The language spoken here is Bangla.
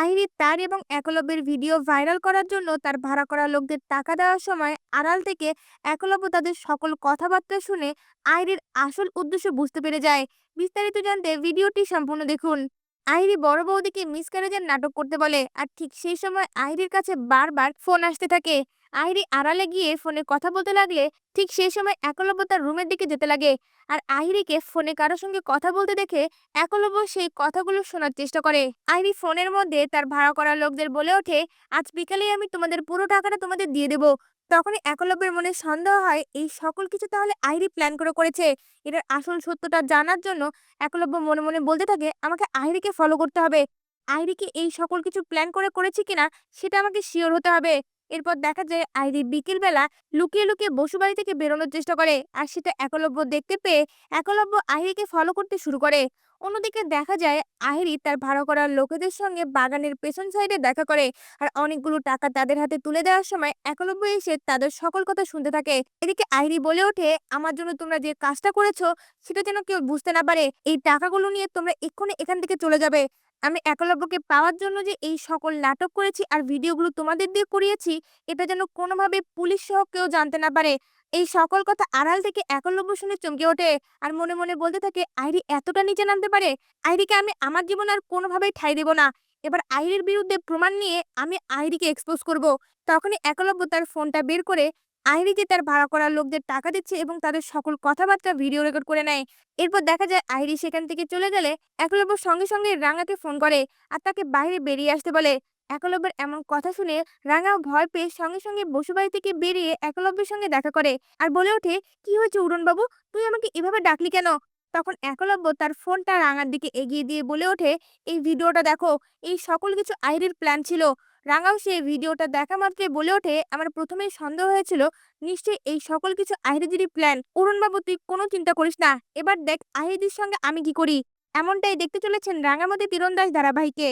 আহিরি তার এবং একলব্যের ভিডিও ভাইরাল করার জন্য তার ভাড়া করা লোকদের টাকা দেওয়ার সময় আড়াল থেকে একলব্য তাদের সকল কথাবার্তা শুনে আহিরির আসল উদ্দেশ্য বুঝতে পেরে যায়। বিস্তারিত জানতে ভিডিওটি সম্পূর্ণ দেখুন। আহিরি বড় বৌদিকে মিস ক্যারেজের নাটক করতে বলে, আর ঠিক সেই সময় আহিরির কাছে বারবার ফোন আসতে থাকে। আইরি আড়ালে গিয়ে ফোনে কথা বলতে লাগলে ঠিক সেই সময় একলব্য তার রুমের দিকে যেতে লাগে। আর আহিরিকে ফোনে কারোর সঙ্গে কথা বলতে দেখে একলব্য সেই কথাগুলো শোনার চেষ্টা করে। আইরি ফোনের মধ্যে তার ভাড়া করা লোকদের বলে ওঠে, আজ বিকালেই আমি তোমাদের পুরো টাকাটা তোমাদের দিয়ে দেবো। তখনই একলব্যের মনে সন্দেহ হয়, এই সকল কিছু তাহলে আইরি প্ল্যান করে করেছে। এটার আসল সত্যটা জানার জন্য একলব্য মনে মনে বলতে থাকে, আমাকে আহিরিকে ফলো করতে হবে। আহিরিকে এই সকল কিছু প্ল্যান করে করেছে কিনা সেটা আমাকে শিওর হতে হবে। এরপর দেখা যায় আইরি বিকেলবেলা লুকিয়ে লুকিয়ে বসুবাড়ি থেকে বেরোনোর চেষ্টা করে। আর সেটা একলব্য দেখতে পেয়ে একলব্য আহিরিকে ফলো করতে শুরু করে। অন্যদিকে দেখা যায় আহিরি তার ভাড়া করার লোকেদের সঙ্গে বাগানের পেছন সাইডে দেখা করে। আর অনেকগুলো টাকা তাদের হাতে তুলে দেওয়ার সময় একলব্য এসে তাদের সকল কথা শুনতে থাকে। এদিকে আহিরি বলে ওঠে, আমার জন্য তোমরা যে কাজটা করেছ, সেটা যেন কেউ বুঝতে না পারে। এই টাকাগুলো নিয়ে তোমরা এক্ষুনি এখান থেকে চলে যাবে। আমি একলব্যকে পাওয়ার জন্য যে এই সকল নাটক করেছি আর ভিডিওগুলো তোমাদের দিয়ে করিয়েছি, এটা যেন কোনোভাবে পুলিশ সহ কেউ জানতে না পারে। এই সকল কথা আড়াল থেকে একলব্য শুনে চমকে ওঠে আর মনে মনে বলতে থাকে, আইরি এতটা নিচে নামতে পারে? আইরিকে আমি আমার জীবনে আর কোনোভাবেই ঠাঁই দেব না। এবার আইরির বিরুদ্ধে প্রমাণ নিয়ে আমি আইরিকে এক্সপোজ করব। তখনই একলব্য তার ফোনটা বের করে আইরি যে তার ভাড়া করা লোকদের টাকা দিচ্ছে এবং তাদের সকল কথাবার্তা ভিডিও রেকর্ড করে নেয়। এরপর দেখা যায় আইরি সেখান থেকে চলে গেলে একলব্য সঙ্গে সঙ্গে রাঙাকে ফোন করে আর তাকে বাইরে বেরিয়ে আসতে বলে। একলব্যের এমন কথা শুনে রাঙা ভয় পেয়ে সঙ্গে সঙ্গে বসুবাড়ি থেকে বেরিয়ে একলব্যের সঙ্গে দেখা করে আর বলে ওঠে, কি হয়েছে উড়নবাবু তুই আমাকে এভাবে ডাকলি কেন? তখন একলব্য তার ফোনটা রাঙার দিকে এগিয়ে দিয়ে বলে ওঠে, এই ভিডিওটা দেখো, এই সকল কিছু আইরির প্ল্যান ছিল। রাঙাও সে ভিডিওটা দেখা মাত্রই বলে ওঠে, আমার প্রথমেই সন্দেহ হয়েছিল, নিশ্চয়ই এই সকল কিছু আহিরিদিরই প্ল্যান অরুণবাবু, তুই কোনো চিন্তা করিস না। এবার দেখ আহিরিদির সঙ্গে আমি কি করি? এমনটাই দেখতে চলেছেন রাঙামতি তীরন্দাজ ধারাবাহিকে।